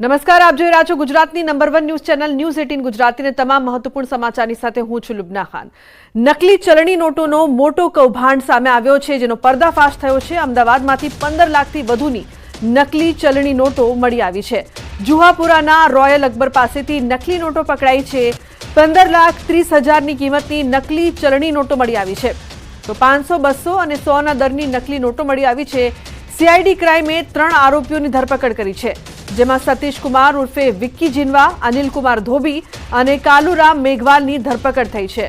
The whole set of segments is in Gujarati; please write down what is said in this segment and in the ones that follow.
નમસ્કાર, આપ જોઈ રહ્યા છો ગુજરાતની number one news channel News eighteen ગુજરાતીને તમામ મહત્વપૂર્ણ સમાચારની સાથે હું છું લુબના ખાન. નકલી ચલણી નોટોનો મોટો કૌભાંડ સામે આવ્યો છે, જેનો પર્દાફાશ થયો છે. અમદાવાદમાંથી પંદર લાખથી વધુની નકલી ચલણી નોટો મળી આવી છે. જુહાપુરાના રોયલ અકબર પાસેથી નકલી નોટો પકડાઈ છે. પંદર લાખ ત્રીસ હજારની કિંમતની નકલી ચલણી નોટો મળી આવી છે. તો પાંચસો, બસો અને સોના દરની નકલી નોટો મળી આવી છે. સીઆઈડી ક્રાઇમે ત્રણ આરોપીઓની ધરપકડ કરી છે, જેમાં સતીશ કુમાર ઉર્ફે વિક્કી જીનવા અનિલ કુમાર ધોબી અને કાલુરામ મેઘવાલની ધરપકડ થઈ છે.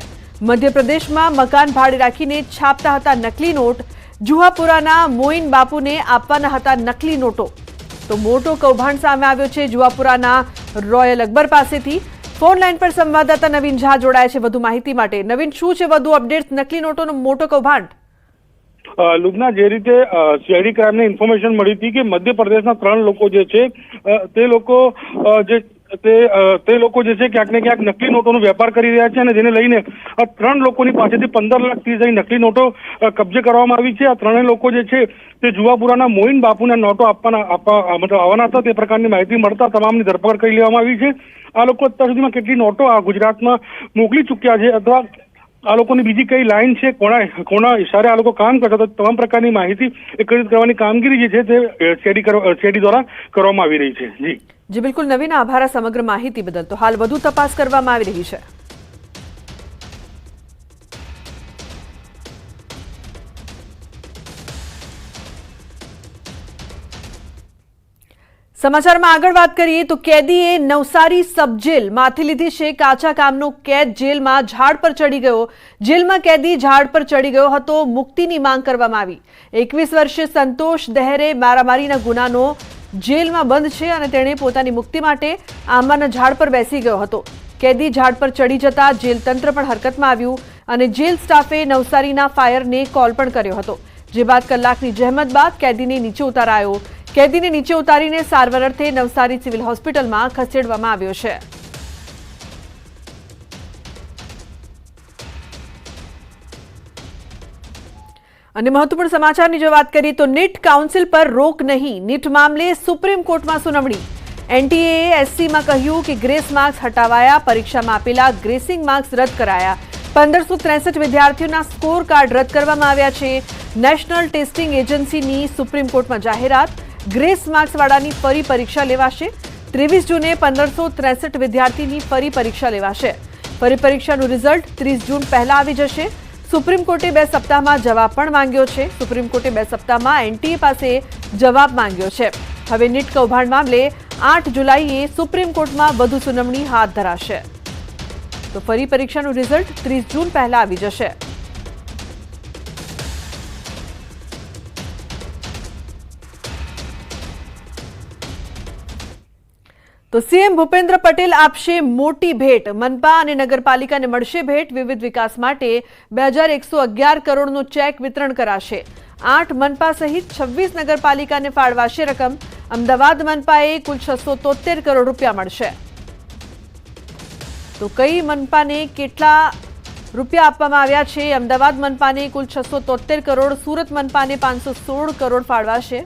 મધ્યપ્રદેશમાં મકાન ભાડે રાખીને છાપતા હતા નકલી નોટ, જુહાપુરાના મોઇન બાપુને આપવાના હતા નકલી નોટો. તો મોટો કૌભાંડ સામે આવ્યો છે જુહાપુરાના રોયલ અકબર પાસેથી. ફોન લાઈન પર સંવાદદાતા નવીન ઝા જોડાયા છે વધુ માહિતી માટે. નવીન, શું છે? વધુ અપડેટ્સ? નકલી નોટોનો મોટો કૌભાંડ? અ, લુબના જે રીતે સીઆઈડી ક્રાઇમને ઇન્ફોર્મેશન મળી હતી કે મધ્યપ્રદેશના ત્રણ લોકો જે છે તે લોકો જે તે તે લોકો જે છે ક્યાંક ને ક્યાંક નકલી નોટોનો વેપાર કરી રહ્યા છે અને જેને લઈને ત્રણ લોકોની પાસેથી પંદર લાખ ત્રીસ હજારની નકલી નોટો કબજે કરવામાં આવી છે. આ ત્રણેય લોકો જે છે તે જુવાપુરાના મોઇન બાપુના નોટો આપવાના આપવા મતલબ આવવાના હતા. તે પ્રકારની માહિતી મળતા તમામની ધરપકડ કરી લેવામાં આવી છે. આ લોકો અત્યાર સુધીમાં કેટલી નોટો આ ગુજરાતમાં મોકલી ચૂક્યા છે અથવા આ લોકોની બીજી કઈ લાઈન છે? કોના કોના ઇશારે આ લોકો કામ કરતા તો તમામ પ્રકારની માહિતી એકત્રિત કરવાની કામગીરી જે છે તે કરવા સીઆઈડી દ્વારા કરવામાં આવી રહી છે. જી. જી, બિલકુલ નવીન આભાર સમગ્ર માહિતી બદલ. તો હાલ વધુ તપાસ કરવામાં આવી રહી છે. સમાચારમાં આગળ વાત કરીએ તો કેદીએ નવસારી સબ જેલ માથી લીધી છે. કાચા કામનો કેદ જેલમાં ઝાડ પર ચડી ગયો. જેલમાં કેદી ઝાડ પર ચડી ગયો હતો. મુક્તિની માંગ કરવામાં આવી. એકવીસ વર્ષે સંતોષ દહેરે મારામારીના ગુનાનો જેલમાં બંધ છે અને તેણે પોતાની મુક્તિ માટે આંબાના ઝાડ પર બેસી ગયો હતો. કેદી ઝાડ પર ચડી જતા જેલ તંત્ર પણ હરકતમાં આવ્યું અને જેલ સ્ટાફે નવસારીના ફાયરને કોલ પણ કર્યો હતો. જે બાદ કલાકની જહેમત બાદ કેદીને નીચે ઉતારાયો. કેદીને નીચે ઉતારીને સારવાર અર્થે નવસારી સિવિલ હોસ્પિટલમાં ખસેડવામાં આવ્યો છે. અને મહત્વપૂર્ણ સમાચારની જો વાત કરીએ તો નીટ કાઉન્સિલ પર રોક નહીં. નીટ મામલે સુપ્રીમ કોર્ટમાં સુનાવણી. એનટીએ એસસીમાં કહ્યું કે ગ્રેસ માર્ક્સ હટાવાયા, પરીક્ષામાં આપેલા ગ્રેસિંગ માર્ક્સ રદ કરાયા. પંદરસો ત્રેસઠ વિદ્યાર્થીઓના સ્કોર કાર્ડ રદ કરવામાં આવ્યા છે. નેશનલ ટેસ્ટિંગ એજન્સીની સુપ્રીમ કોર્ટમાં જાહેરાત. ગ્રેસ માર્ક્સવાળાની ફરી પરીક્ષા લેવાશે. ત્રેવીસ જૂને પંદરસો ત્રેસઠ વિદ્યાર્થીની ફરી પરીક્ષા લેવાશે. ફરી પરીક્ષાનું રિઝલ્ટ ત્રીસ જૂન પહેલા આવી જશે. સુપ્રીમ કોર્ટે બે સપ્તાહમાં જવાબ પણ માંગ્યો છે. સુપ્રીમ કોર્ટે બે સપ્તાહમાં એનટીએ પાસે જવાબ માંગ્યો છે. હવે નીટ કૌભાંડ મામલે આઠ જુલાઈએ સુપ્રીમ કોર્ટમાં વધુ સુનાવણી હાથ ધરાશે. તો ફરી પરીક્ષાનું રિઝલ્ટ ત્રીસ જૂન પહેલા આવી જશે. તો સીએમ ભૂપેન્દ્ર પટેલ આપશે મોટી ભેટ. મનપા અને નગરપાલિકાને મળશે ભેટ. વિવિધ વિકાસ માટે બે હજાર એકસો અગિયાર કરોડનો ચેક વિતરણ કરાશે. આઠ મનપા સહિત છવ્વીસ નગરપાલિકાને ફાળવાશે રકમ. અમદાવાદ મનપાએ કુલ છસો તોતેર કરોડ રૂપિયા મળશે. તો કઈ મનપાને કેટલા રૂપિયા આપવામાં આવ્યા છે? અમદાવાદ મનપાને કુલ છસો તોતેર કરોડ, સુરત મનપાને પાંચસો સોળ કરોડ ફાળવાશે.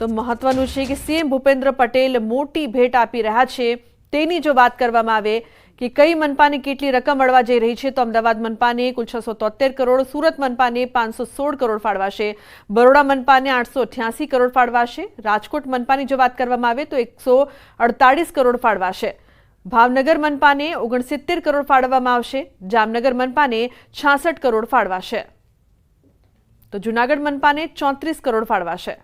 તો મહત્વનું છે કે સીએમ ભૂપેન્દ્ર પટેલ મોટી ભેટ આપી રહ્યા છે. તેની જો વાત કરવામાં આવે કે કઈ મનપાને કેટલી રકમ મળવા જઈ રહી છે, તો અમદાવાદ મનપાને કુલ છસો તોતેર કરોડ, સુરત મનપાને પાંચસો સોળ કરોડ ફાળવાશે. બરોડા મનપાને આઠસો અઠ્યાસી કરોડ ફાળવાશે. રાજકોટ મનપાની જો વાત કરવામાં આવે તો એકસો અડતાળીસ કરોડ ફાળવાશે. ભાવનગર મનપાને ઓગણસિત્તેર કરોડ ફાળવવામાં આવશે. જામનગર મનપાને છાસઠ કરોડ ફાળવાશે. તો જુનાગઢ મનપાને ચોત્રીસ કરોડ ફાળવાશે.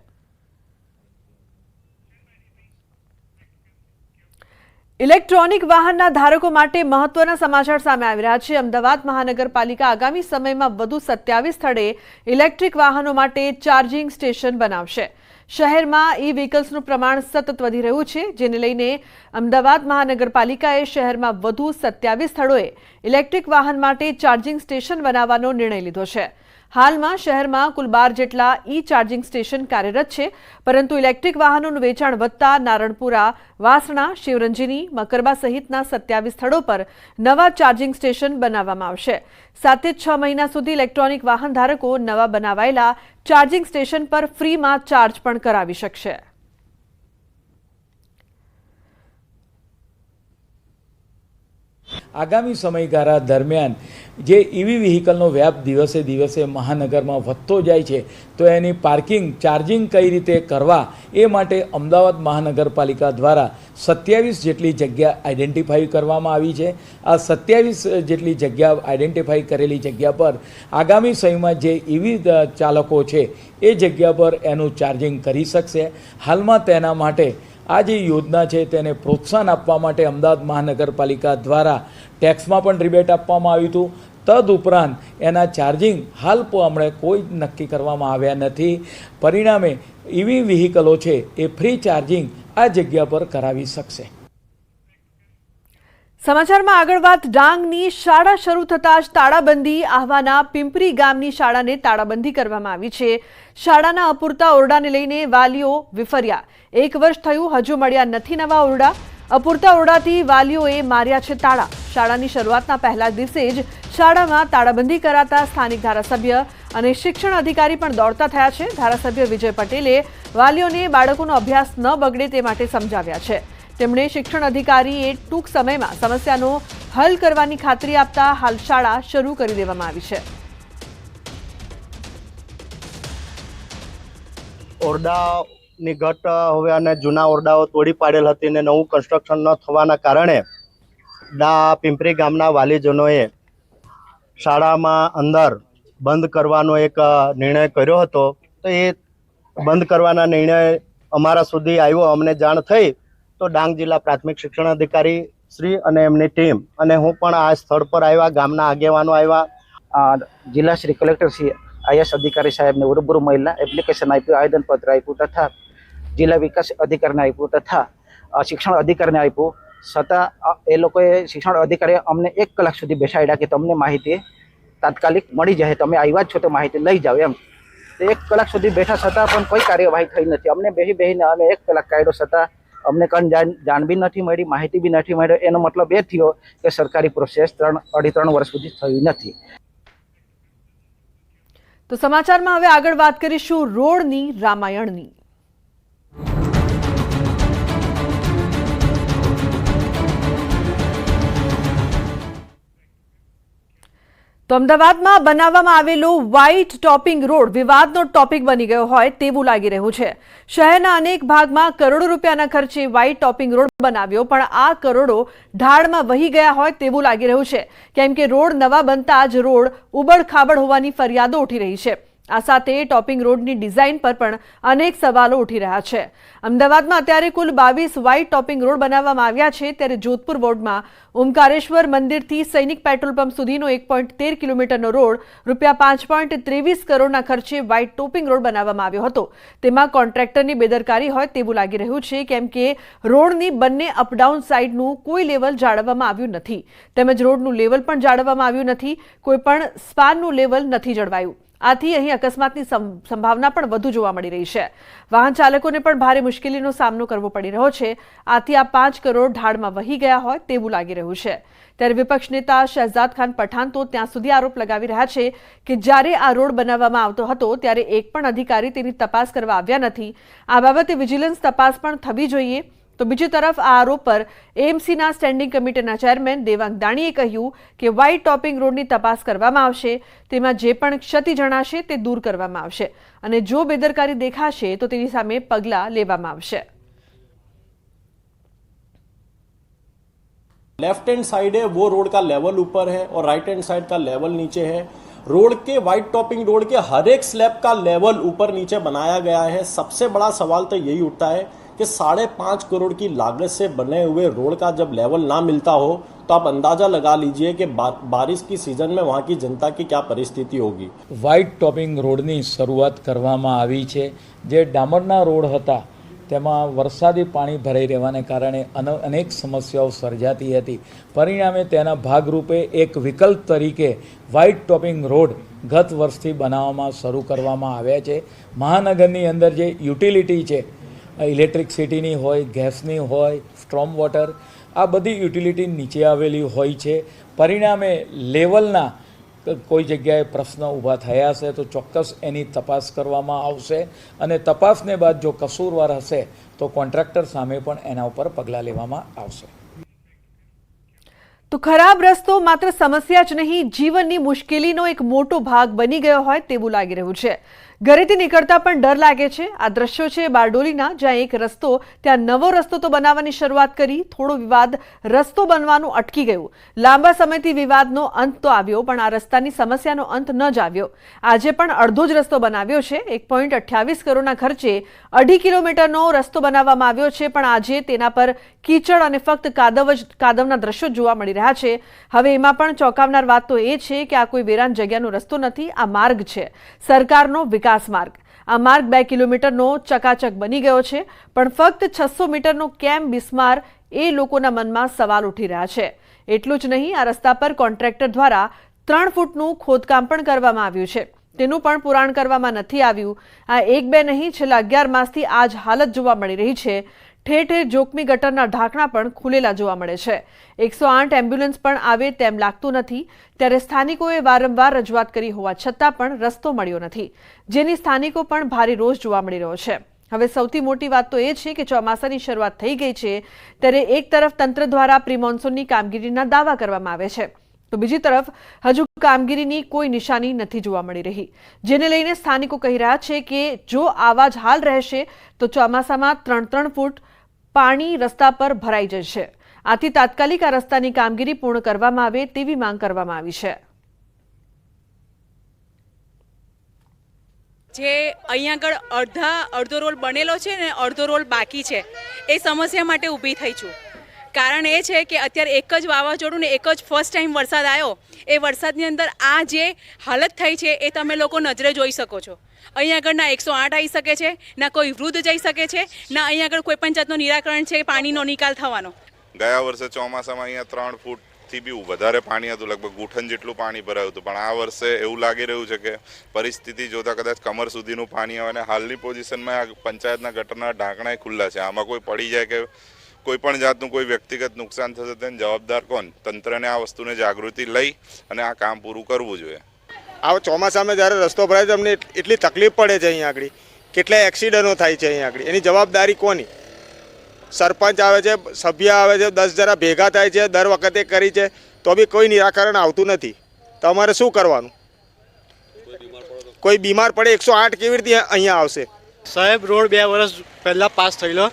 ઇલેક્ટ્રોનિક વાહનના ધારકો માટે મહત્વના સમાચાર સામે આવી રહ્યા છે. અમદાવાદ મહાનગરપાલિકા આગામી સમયમાં વધુ સત્યાવીસ સ્થળે ઇલેક્ટ્રિક વાહનો માટે ચાર્જિંગ સ્ટેશન બનાવશે. શહેરમાં ઈ વ્હીકલ્સનું પ્રમાણ સતત વધી રહ્યું છે, જેને લઈને અમદાવાદ મહાનગરપાલિકાએ શહેરમાં વધુ સત્યાવીસ સ્થળોએ ઇલેક્ટ્રિક વાહન માટે ચાર્જિંગ સ્ટેશન બનાવવાનો નિર્ણય લીધો છે. હાલમાં શહેરમાં કુલ બાર જેટલા ઈ ચાર્જિંગ સ્ટેશન કાર્યરત છે, પરંતુ ઇલેક્ટ્રિક વાહનોનું વેચાણ વધતા નારણપુરા, વાસણા, શિવરંજની, મકરબા સહિતના સત્યાવીસ સ્થળો પર નવા ચાર્જિંગ સ્ટેશન બનાવવામાં આવશે. સાથે છ મહિના સુધી ઇલેક્ટ્રોનિક વાહન ધારકો નવા બનાવાયેલા ચાર્જિંગ સ્ટેશન પર ફ્રીમાં ચાર્જ પણ કરાવી શકશે. આગામી સમયગાળા દરમિયાન જે ઈવી વ્હીકલનો વ્યાપ દિવસે દિવસે મહાનગરમાં વધતો જાય છે, તો એની પાર્કિંગ ચાર્જિંગ કઈ રીતે કરવા એ માટે અમદાવાદ મહાનગરપાલિકા દ્વારા સત્યાવીસ જેટલી જગ્યા આઈડેન્ટિફાઈ કરવામાં આવી છે. આ સત્યાવીસ જેટલી જગ્યા આઈડેન્ટિફાઈ કરેલી જગ્યા પર આગામી સમયમાં જે ઇવી ચાલકો છે, એ જગ્યા પર એનું ચાર્જિંગ કરી શકશે. હાલમાં તેના માટે આ જે યોજના છે તેને પ્રોત્સાહન આપવા માટે અમદાવાદ મહાનગરપાલિકા દ્વારા ટેક્સમાં પણ રિબેટ આપવામાં આવ્યું હતું. તદ ઉપરાંત એના ચાર્જિંગ હાલ હમણાં કોઈ નક્કી કરવામાં આવ્યા નથી. પરિણામે ઇવી વ્હીકલો છે એ ફ્રી ચાર્જિંગ આ જગ્યા પર કરાવી શકશે. સમાચારમાં આગળ વાત, ડાંગની શાળા શરૂ થતાં જ તાળાબંધી આહવાના પિંપરી ગામની શાળાને તાળાબંધી કરવામાં આવી છે. શાળાના અપૂરતા ઓરડાને લઈને વાલીઓ વિફર્યા. એક વર્ષ થયું, હજુ મળ્યા નથી નવા ઓરડા. અપૂરતા ઓરડાથી વાલીઓએ માર્યા છે તાળા. શાળાની શરૂઆતના પહેલા દિવસે જ શાળામાં તાળાબંધી કરાતા સ્થાનિક ધારાસભ્ય અને શિક્ષણ અધિકારી પણ દોડતા થયા છે. ધારાસભ્ય વિજય પટેલે વાલીઓને બાળકોનો અભ્યાસ ન બગડે તે માટે સમજાવ્યા છે. તેમણે શિક્ષણ અધિકારીએ ટૂંક સમયમાં સમસ્યાનો હલ કરવાની ખાતરી આપતા હાલ શાળા શરૂ કરી દેવામાં આવી છે. ઓરડાની ઘટ હવે અને જૂના ઓરડાઓ તોડી પાડેલ હતી ને નવું કન્સ્ટ્રક્શન ન થવાના કારણે ડા પિંપરી ગામના વાલીજનોએ શાળામાં અંદર બંધ કરવાનો એક નિર્ણય કર્યો હતો. તો એ બંધ કરવાના નિર્ણય અમારા સુધી આવ્યો. અમને જાણ થઈ તો ડાંગ જિલ્લા પ્રાથમિક શિક્ષણ અધિકારી શ્રી અને એમની ટીમ અને હું પણ આ સ્થળ પર આવ્યા, ગામના આગેવાનો આવ્યા. જિલ્લા શ્રી કલેક્ટર શ્રી આઈએસ અધિકારી સાહેબને ઉરુબુરુ મહિલા એપ્લિકેશન આપ્યું, આવેદનપત્ર આપ્યું તથા જિલ્લા વિકાસ અધિકારીને આપ્યું તથા શિક્ષણ અધિકારીને આપ્યું. છતાં એ લોકોએ શિક્ષણ અધિકારીએ અમને એક કલાક સુધી બેસાડ્યા કે તમને માહિતી તાત્કાલિક મળી જાય, તમે આવ્યા જ છો તો માહિતી લઈ જાઓ એમ. એક કલાક સુધી બેઠા છતાં પણ કોઈ કાર્યવાહી થઈ નથી. અમને બેસી બેસીને અમે એક કલાક કાઢ્યો છતાં અમને કંઈ જાણ બી નથી મળી, માહિતી બી નથી મળી. એનો મતલબ એ થયો કે સરકારી પ્રોસેસ ત્રણ, અઢી ત્રણ વર્ષ સુધી થઈ નથી. તો સમાચારમાં હવે આગળ વાત કરીશું રોડની, રામાયણની. તો અમદાવાદમાં બનાવવામાં આવેલો વ્હાઇટ ટોપિંગ રોડ વિવાદનો ટોપિક બની ગયો હોય તેવું લાગી રહ્યું છે. શહેરના અનેક ભાગમાં કરોડો રૂપિયાના ખર્ચે વ્હાઇટ ટોપિંગ રોડ બનાવ્યો, પણ આ કરોડો ઢાળમાં વહી ગયા હોય તેવું લાગી રહ્યું છે. કેમ કે રોડ નવા બનતા જ રોડ ઉબડ-ખાબડ હોવાની ફરિયાદો ઉઠી રહી છે. આ સાથે ટોપિંગ રોડની ડિઝાઇન પર પણ અનેક સવાલો ઉઠી રહ્યા છે. અમદાવાદમાં અત્યારે કુલ બાવીસ વ્હાઇટ ટોપિંગ રોડ બનાવવામાં આવ્યા છે. ત્યારે જોધપુર વોર્ડમાં ઓમકારેશ્વર મંદિરથી સૈનિક પેટ્રોલ પંપ સુધીનો એક પોઈન્ટ તેર કિલોમીટરનો રોડ રૂપિયા પાંચ પોઈન્ટ ત્રેવીસ કરોડના ખર્ચે વ્હાઇટ ટોપિંગ રોડ બનાવવામાં આવ્યો હતો. તેમાં કોન્ટ્રાક્ટરની બેદરકારી હોય તેવું લાગી રહ્યું છે, કેમ કે રોડની બંને અપડાઉન સાઇડનું કોઈ લેવલ જાળવવામાં આવ્યું નથી. તેમજ રોડનું લેવલ પણ જાળવવામાં આવ્યું નથી. કોઈ પણ સ્પાનનું લેવલ નથી જળવાયું. આથી અહીં અકસ્માતની સંભાવના પણ વધુ જોવા મળી રહી છે. વાહન ચાલકોને પણ ભારે મુશ્કેલીનો સામનો કરવો પડી રહ્યો છે. આથી આ પાંચ કરોડ ઢાળમાં વહી ગયા હોય તેવું લાગી રહ્યું છે. ત્યારે વિપક્ષ નેતા શહેજાદ ખાન પઠાણ તો ત્યાં સુધી આરોપ લગાવી રહ્યા છે કે જ્યારે આ રોડ બનાવવામાં આવતો હતો ત્યારે એક પણ અધિકારી તેની તપાસ કરવા આવ્યા નથી. આ બાબતે વિજિલન્સ તપાસ પણ થવી જોઈએ. તો બીજી તરફ આ આરોપ પર એએમસીના સ્ટેન્ડિંગ કમિટીના ચેરમેન દેવાંગ દાણીએ કહ્યું કે વ્હાઇટ ટોપિંગ રોડની તપાસ કરવામાં આવશે તેમાં જે પણ ક્ષતિ જણાશે તે દૂર કરવામાં આવશે અને જો બેદરકારી દેખાશે તો તેની સામે પગલાં લેવામાં આવશે लेफ्ट हैंड साइड है वो रोड का लेवल ऊपर है और राइट हैंड साइड का लेवल नीचे है रोड के वाइट टॉपिंग रोड के हर एक स्लैब का लेवल ऊपर नीचे बनाया गया है सबसे बड़ा सवाल तो यही उठता है कि साढ़े पाँच करोड़ की लागत से बने हुए रोड का जब लेवल ना मिलता हो तो आप अंदाजा लगा लीजिए कि बा, बारिश की सीजन में वहाँ की जनता की क्या परिस्थिति होगी વ્હાઇટ ટોપિંગ રોડની શરૂઆત કરવામાં આવી છે જે ડામરના રોડ હતા તેમાં વરસાદી પાણી ભરાઈ રહેવાને કારણે અન- અનેક સમસ્યાઓ સર્જાતી હતી પરિણામે તેના ભાગરૂપે એક વિકલ્પ તરીકે વ્હાઇટ ટોપિંગ રોડ ગત વર્ષથી બનાવવામાં શરૂ કરવામાં આવ્યા છે મહાનગરની અંદર જે યુટિલિટી છે ઇલેક્ટ્રિકસિટીની હોય, ગેસની હોય, સ્ટ્રોમ વોટર, આ બધી યુટિલિટી નીચે આવેલી હોય છે. પરિણામે લેવલના કોઈ જગ્યાએ પ્રશ્ન ઊભા થયા હશે તો ચોક્કસ એની તપાસ કરવામાં આવશે અને તપાસને બાદ જો કસૂરવાર હશે તો કોન્ટ્રાક્ટર સામે પણ એના ઉપર પગલાં લેવામાં આવશે. તો ખરાબ રસ્તો માત્ર સમસ્યા જ નહીં, જીવનની મુશ્કેલીનો એક મોટો ભાગ બની ગયો હોય તેવું લાગી રહ્યું છે. ઘરેથી નીકળતા પણ ડર લાગે છે. આ દ્રશ્યો છે બારડોલીના, જ્યાં એક રસ્તો, ત્યાં નવો રસ્તો તો બનાવવાની શરૂઆત કરી, થોડો વિવાદ રસ્તો બનવાનું અટકી ગયું. લાંબા સમયથી વિવાદનો અંત તો આવ્યો, પણ આ રસ્તાની સમસ્યાનો અંત ન જ આવ્યો. આજે પણ અડધો જ રસ્તો બનાવ્યો છે. એક પોઈન્ટ અઠ્યાવીસ કરોડના ખર્ચે અઢી કિલોમીટરનો રસ્તો બનાવવામાં આવ્યો છે, પણ આજે તેના પર કીચડ અને ફક્ત કાદવ જ, કાદવના દ્રશ્યો જોવા મળી રહ્યા છે. હવે એમાં પણ ચોંકાવનાર વાત તો એ છે કે આ કોઈ વેરાન જગ્યાનો રસ્તો નથી, આ માર્ગ છે. સરકારનો વિકાસ માર્ગ. આ માર્ગ બે કિલોમીટરનો ચકાચક બની ગયો છે, પણ ફક્ત છસો મીટરનો કેમ બિસ્માર એ લોકોના મનમાં સવાલ ઉઠી રહ્યા છે. એટલું જ નહીં, આ રસ્તા પર કોન્ટ્રાક્ટર દ્વારા ત્રણ ફૂટનું ખોદકામ પણ કરવામાં આવ્યું છે. તેનું પણ પુરાણ કરવામાં નથી આવ્યું. આ એક બે નહીં, છેલ્લા અગિયાર માસથી આ જ હાલત જોવા મળી રહી છે. ઠેર ઠેર જોખમી ગટરના ઢાંકણા પણ ખુલેલા જોવા મળે છે. એકસો આઠ એમ્બ્યુલન્સ પણ આવે તેમ લાગતું નથી. ત્યારે સ્થાનિકોએ વારંવાર રજૂઆત કરી હોવા છતાં પણ રસ્તો મળ્યો નથી. જેની સ્થાનિકો પણ ભારે રોષ જોવા મળી રહ્યો છે. હવે સૌથી મોટી વાત તો એ છે કે ચોમાસાની શરૂઆત થઈ ગઈ છે ત્યારે એક તરફ તંત્ર દ્વારા પ્રિમોન્સૂનની કામગીરીના દાવા કરવામાં આવે છે. તો બીજી તરફ હજુ કામગીરીની કોઈ નિશાની નથી જોવા મળી રહી. જેને લઈને સ્થાનિકો કહી રહ્યા છે કે જો આવા જ હાલ રહેશે તો ચોમાસામાં ત્રણ ત્રણ ફૂટ પાણી રસ્તા પર ભરાઈ જશે આથી તાત્કાલિક આ રસ્તાની કામગીરી પૂર્ણ કરવામાં આવે તેવી માંગ કરવામાં આવી છે. જે અહીંયા આગળ અડધા, અડધો રોલ બનેલો છે ને અડધો રોલ બાકી છે, એ સમસ્યા માટે ઊભી થઈ છું. કારણ એ છે કે અત્યારે એક જ વાવાઝોડું ને એક જ ફર્સ્ટ ટાઈમ વરસાદ આવ્યો. એ વરસાદની અંદર આ જે હાલત થઈ છે, એ તમે લોકો નજરે જોઈ શકો છો. અહીંયા આગળ ના એકસો આઠ આવી શકે છે, ના કોઈ વૃદ્ધ જઈ શકે છે, ના અહીંયા આગળ કોઈ પણ જાતનું નિરાકરણ છે, પાણીનો નિકાલ થવાનો. ગયા વર્ષે ચોમાસામાં અહીંયા ત્રણ ફૂટથી બી વધારે પાણી હતું, લગભગ ગુઠન જેટલું પાણી ભરાયું હતું. પણ આ વર્ષે એવું લાગી રહ્યું છે કે પરિસ્થિતિ જોતા કદાચ કમર સુધીનું પાણી આવે અને હાલની પોઝિશનમાં આ પંચાયતના ગટરના ઢાંકણા ખુલ્લા છે. આમાં કોઈ પડી જાય કે કોઈ પણ જાતનું કોઈ વ્યક્તિગત નુકસાન થશે, તેને જવાબદાર કોણ? તંત્રને આ વસ્તુને જાગૃતિ લઈ અને આ કામ પૂરું કરવું જોઈએ. આ ચોમાસામાં જ્યારે રસ્તો ભરાય છે, અમને એટલી તકલીફ પડે છે અહીંયા આગળ. કેટલા એક્સિડન્ટો થાય છે અહીંયા આગળ. એની જવાબદારી કોની? સરપંચ આવે છે, સભ્ય આવે છે, દસ જણા ભેગા થાય છે, દર વખતે કરી છે, તો બી કોઈ નિરાકરણ આવતું નથી. તો અમારે શું કરવાનું? કોઈ બીમાર પડે, એકસો આઠ કેવી રીતે અહીંયા આવશે? સાહેબ, રોડ બે વર્ષ પહેલાં પાસ થયેલો.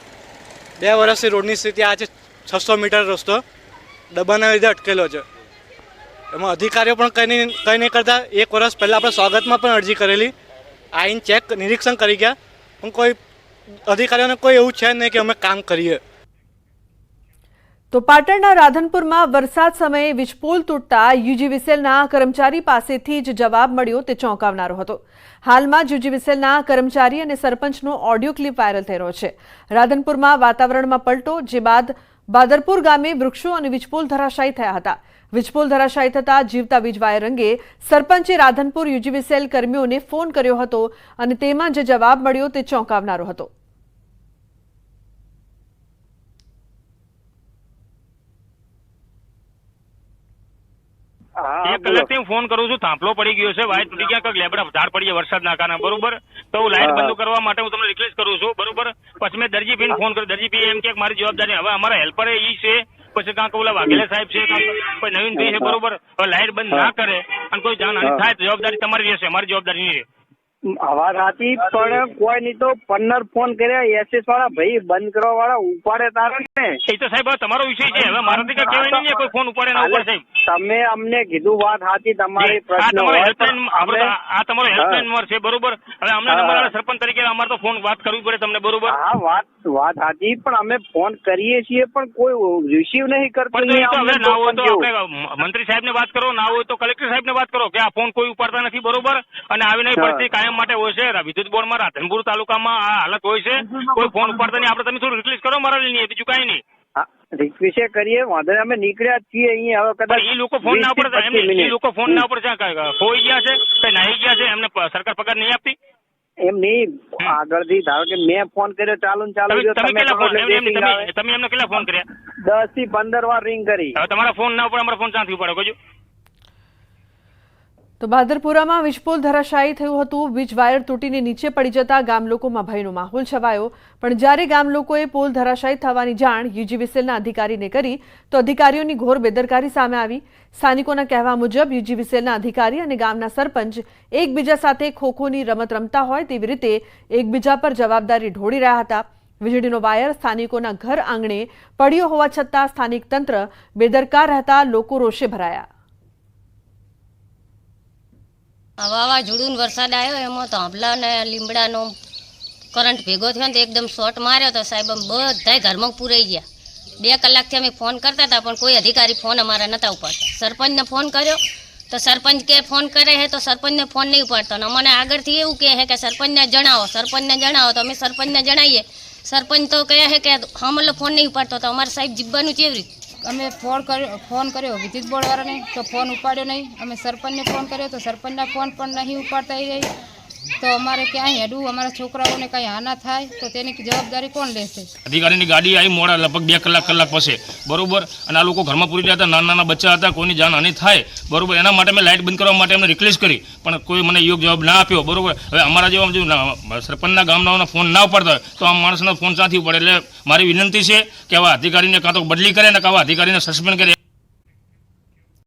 બે વર્ષથી રોડની સ્થિતિ આજે છસો મીટર રસ્તો. દબાણના લીધે અટકેલો છે. એમાં અધિકારીઓ પણ કંઈ નહીં કંઈ નહીં કરતા. એક વર્ષ પહેલાં આપણે સ્વાગતમાં પણ અરજી કરેલી. આઈન ચેક નિરીક્ષણ કરી ગયા. પણ કોઈ અધિકારીઓને કોઈ એવું છે નહીં કે અમે કામ કરીએ. તો પાટણના રાધનપુરમાં વરસાદ સમયે વીજપોલ તૂટતા યુજીવીસેલના કર્મચારી પાસેથી જ જવાબ મળ્યો તે ચોંકાવનારો હતો. હાલમાં યુજીવીસીએલના કર્મચારી અને સરપંચનો ઓડિયો ક્લિપ વાયરલ થઈ રહ્યો છે. રાધનપુરમાં વાતાવરણમાં પલટો, જે બાદ બાદરપુર ગામે વૃક્ષો અને વીજપોલ ધરાશાયી થયા હતા. વીજપોલ ધરાશાયી થતા જીવતા વીજવાયર અંગે સરપંચે રાધનપુર યુજીવીસેલ કર્મીઓને ફોન કર્યો હતો અને તેમાં જે જવાબ મળ્યો તે ચોંકાવનારો હતો. એક કલાકથી હું ફોન કરું છું થાંભલો પડી ગયો છે વાયર તૂટી ગયા કંઈક લેબડા ઝાડ પડી ગયા વરસાદના કારણે બરોબર? તો હું લાઈટ બંધ કરવા માટે હું તમને રિક્વેસ્ટ કરું છું બરોબર? પછી મેં દરજી ભાઈને ફોન કર્યો દરજી ભાઈ એમ કે મારી જવાબદારી હવે અમારા હેલ્પર ઈ છે પછી કાંક ઓલા વાઘેલા સાહેબ છે કોઈ નવીન ભાઈ છે બરોબર? હવે લાઈટ બંધ ના કરે અને કોઈ જાનહાની થાય તો જવાબદારી તમારી રહેશે અમારી જવાબદારી નહીં રહે. વાત હતી પણ કોઈ નહીં તો પંદર ફોન કર્યા એસએસ વાળા ભાઈ બંધ કરવા વાળા ઉપાડે તારે ને. એ તો સાહેબ તમારો વિષય છે. હવે મારાથી કઈ કહેવાય નહીં કોઈ ફોન ઉપાડે ના ઉપાડે તમે અમને કીધું વાત હતી તમારી પ્રશ્ન તમારો આ તમારો હેલ્પલાઇન નંબર છે બરોબર? હવે અમને વાળા સરપંચ તરીકે અમારે તો ફોન વાત કરવી પડે તમને બરોબર? હા વાત વાત હતી પણ અમે ફોન કરીએ છીએ પણ કોઈ રિસીવ નહીં કરતું હવે ના હોય તો મંત્રી સાહેબ ને વાત કરો ના હોય તો કલેક્ટર સાહેબ ને વાત કરો કે આ ફોન કોઈ ઉપાડતા નથી બરોબર? અને આવી નહીં પડતી પરિસ્થિતિ કાયમ માટે હોય છે. વિદ્યુત બોર્ડમાં રાધનપુર તાલુકામાં આ હાલત હોય છે. કોઈ ફોન ઉપાડતા નહીં. આપણે તમે થોડું રિક્વેસ્ટ કરો મારા લઈને બીજું કાંઈ નહીં. રિક્વેસ્ટ કરીએ. વાંધો અમે નીકળ્યા છીએ અહીંયા હવે કદાચ એ લોકો ફોન ના 20 થી ઉપર 25 એમ એ લોકો ફોન ના પડે ખોઈ ગયા છે? કઈ નાહી ગયા છે? એમને સરકાર પગાર નહીં આપતી એમ નહીં. આગળથી ધારો કે મેં ફોન કર્યો ચાલુ ને ચાલુ તમે એમને કેટલા ફોન કર્યા? દસથી પંદર વાર રિંગ કરી. હવે તમારા ફોન ના ઉપર અમારા ફોન ક્યાંથી ઉપાડો કહેજો તો બાદરપુરામાં વીજપોલ ધરાશાયી થયું હતું. વીજ વાયર તૂટીને નીચે પડી જતા ગામ લોકોમાં ભયનો માહોલ છવાયો. પણ જ્યારે ગામ લોકોએ પોલ ધરાશાયી થવાની જાણ યુજીવીસીએલના અધિકારીને કરી, તો અધિકારીઓની ઘોર બેદરકારી સામે આવી. સ્થાનિકોના કહેવા મુજબ યુજીવીસીએલના અધિકારી અને ગામના સરપંચ એકબીજા સાથે ખોખોની રમત રમતા હોય તેવી રીતે એકબીજા પર જવાબદારી ઢોળી રહ્યા હતા. વીજળીનો વાયર સ્થાનિકોના ઘર આંગણે પડ્યો હોવા છતાં સ્થાનિક તંત્ર બેદરકાર રહેતા લોકો રોષે ભરાયા આ વાવાઝોડું વરસાદ આવ્યો, એમાં તો આંબલા ને લીમડાનો કરંટ ભેગો થયો ને તો એકદમ શોર્ટ માર્યો તો સાહેબ આમ બધાય ઘરમાં પૂરાઈ ગયા. બે કલાકથી અમે ફોન કરતા હતા, પણ કોઈ અધિકારી ફોન અમારા નહોતા ઉપાડતા. સરપંચને ફોન કર્યો, તો સરપંચ કે ફોન કરે છે તો સરપંચને ફોન નહીં ઉપાડતો. અને અમને આગળથી એવું કહે છે કે સરપંચને જણાવો સરપંચને જણાવો, તો અમે સરપંચને જણાવીએ સરપંચ તો કહે છે કે હા મતલબ ફોન નહીં ઉપાડતો, તો અમારે સાહેબ જીવવાનું કેવી રીતે અમે ફોન કર્યો ફોન કર્યો વિદ્યુત બોર્ડવાળાને, તો ફોન ઉપાડ્યો નહીં. અમે સરપંચને ફોન કર્યો, તો સરપંચના ફોન પણ નહીં ઉપાડતા રહી તો અમારે ક્યાંય હેડવું, અમારા છોકરાઓને કાંઈ હાના થાય, તો તેની જવાબદારી કોણ લેશે? અધિકારીની ગાડી આવી મોડા લગભગ બે કલાક કલાક પછી. બરોબર? અને આ લોકો ઘરમાં પૂરી રહ્યા નાના નાના બચ્ચા હતા, કોઈની જાનહાની થાય. બરોબર? એના માટે મેં લાઇટ બંધ કરવા માટે એમને રિક્વેસ્ટ કરી, પણ કોઈ મને યોગ્ય જવાબ ના આપ્યો. બરોબર? હવે અમારા જેવા સરપંચના ગામડાઓના ફોન ના ઉપાડતા હોય, તો આ માણસનો ફોન સાથી પડે એટલે મારી વિનંતી છે કે આવા અધિકારીને કાં તો બદલી કરે ને કાં અધિકારીને સસ્પેન્ડ કરે.